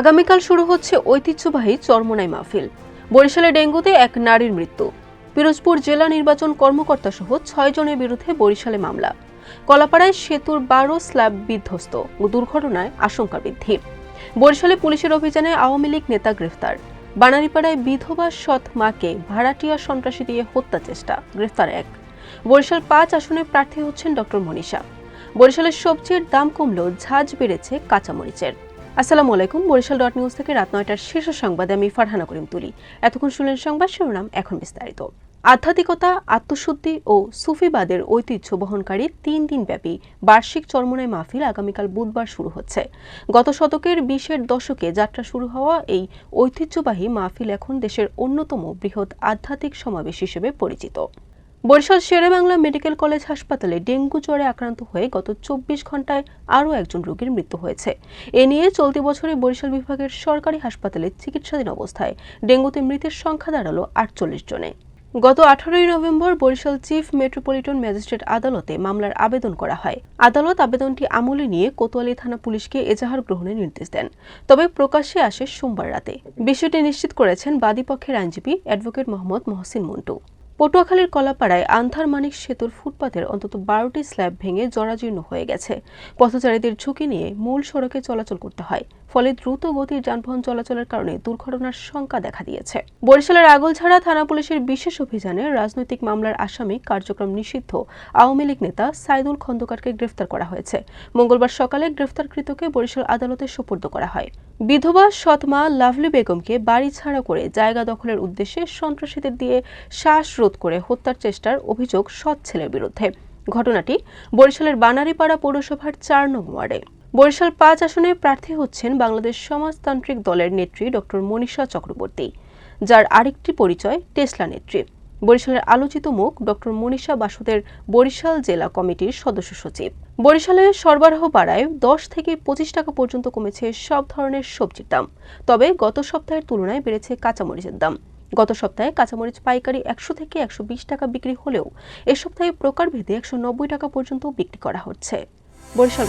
আগামীকাল শুরু হচ্ছে ঐতিহ্যবাহী চরমনাই মাহফিল। বরিশালে ডেঙ্গুতে এক নারীর মৃত্যু। পিরোজপুর জেলা নির্বাচন কর্মকর্তা সহ ছয় জনের বিরুদ্ধে বরিশালে মামলা। কলাপাড়ায় সেতুর বারো স্ল্যাব বিধ্বস্ত। দুর্ঘটনায় আশঙ্কা বৃদ্ধি। বরিশালে পুলিশের অভিযানে আওয়ামী লীগ নেতা গ্রেফতার। বানারীপাড়ায় বিধবা সৎ মাকে ভাড়াটিয়া সন্ত্রাসী দিয়ে হত্যা চেষ্টা, গ্রেফতার এক। বরিশাল পাঁচ আসনে প্রার্থী হচ্ছেন ডক্টর মনীষা। বরিশালের সবজির দাম কমলেও ঝাঁজ বেড়েছে কাঁচামরিচের। আসসালামু আলাইকুম, বরিশাল ডট নিউজ থেকে রাত নয়টার শীর্ষ সংবাদে আমি ফারহানা করিম তুলি। এতক্ষণ শুনলেন সংবাদ শিরোনাম এখন বিস্তারিত। আধ্যাত্মিকতা, আত্মশুদ্ধি ও সুফিবাদের ঐতিহ্য বহনকারী তিন দিনব্যাপী বার্ষিক চরমনাই মাহফিল আগামীকাল বুধবার শুরু হচ্ছে। গত শতকের বিশের দশকে যাত্রা শুরু হওয়া এই ঐতিহ্যবাহী মাহফিল এখন দেশের অন্যতম বৃহৎ আধ্যাত্মিক সমাবেশ হিসেবে পরিচিত। বরিশাল শেরেবাংলা মেডিকেল কলেজ হাসপাতালে ডেঙ্গু জ্বরে আক্রান্ত হয়ে গত চব্বিশ ঘন্টায় আরও একজন রোগীর মৃত্যু হয়েছে। এ নিয়ে চলতি বছরে বরিশাল বিভাগের সরকারি হাসপাতালে চিকিৎসাধীন অবস্থায় ডেঙ্গুতে মৃতের সংখ্যা দাঁড়াল আটচল্লিশ জনে। গত আঠারোই November Barishal chief metropolitan magistrate আদালতে মামলার আবেদন করা হয়। আদালত আবেদনটি আমলে নিয়ে কোতোয়ালি থানা পুলিশকে এজাহার গ্রহণের নির্দেশ দেন। তবে প্রকাশ্যে আসে সোমবার রাতে। বিষয়টি নিশ্চিত করেছেন বাদীপক্ষের আইনজীবী অ্যাডভোকেট মোহাম্মদ মহসিন মন্টু। পটুয়াখালীর কলাপাড়ায় আন্ধার মানিক সেতুর ফুটপাতের অন্তত বারোটি স্ল্যাব ভেঙে জরাজীর্ণ হয়ে গেছে। পথচারীদের ঝুঁকি নিয়ে মূল সড়কে চলাচল করতে হয়, ফলে দ্রুত গতির যানবাহন চলাচলের কারণে দুর্ঘটনার শঙ্কা দেখা দিয়েছে। বরিশালের আগলছাড়া থানা পুলিশের বিশেষ অভিযানে রাজনৈতিক মামলার আসামি কার্যক্রম নিষিদ্ধ আওয়ামী লীগ নেতা সাইদুল খন্দকারকে গ্রেফতার করা হয়েছে। মঙ্গলবার সকালে গ্রেফতারকৃতকে বরিশাল আদালতে সোপর্দ করা হয়। বিধবা সৎমা লাভলি বেগমকে বাড়ি ছাড়া করে জায়গা দখলের উদ্দেশ্যে সন্ত্রাসীদের দিয়ে শ্বাসরোধ করে হত্যার চেষ্টার অভিযোগ সৎ ছেলের বিরুদ্ধে। ঘটনাটি বরিশালের বানারীপাড়া পৌরসভার চার নং ওয়ার্ডে। বরিশাল পাঁচ আসনে প্রার্থী হচ্ছেন বাংলাদেশ সমাজতান্ত্রিক দলের নেত্রী ডক্টর মনীষা চক্রবর্তী, যার আরেকটি পরিচয় টেসলা নেত্রী। বরিশালের আলোচিত মুখ ডক্টর মনীষা বাসুদের বরিশাল জেলা কমিটির সদস্য সচিব। বরিশালে সরবরাহ বাড়ায় দশ থেকে পঁচিশ টাকা পর্যন্ত কমেছে সব ধরনের সবজির দাম। তবে গত সপ্তাহের তুলনায় বেড়েছে কাঁচামরিচের দাম। গত সপ্তাহে কাঁচামরিচ পাইকারি একশো থেকে একশো বিশ টাকা বিক্রি হলেও এ সপ্তাহে প্রকারভেদে একশো নব্বই টাকা পর্যন্ত বিক্রি করা হচ্ছে বরিশাল।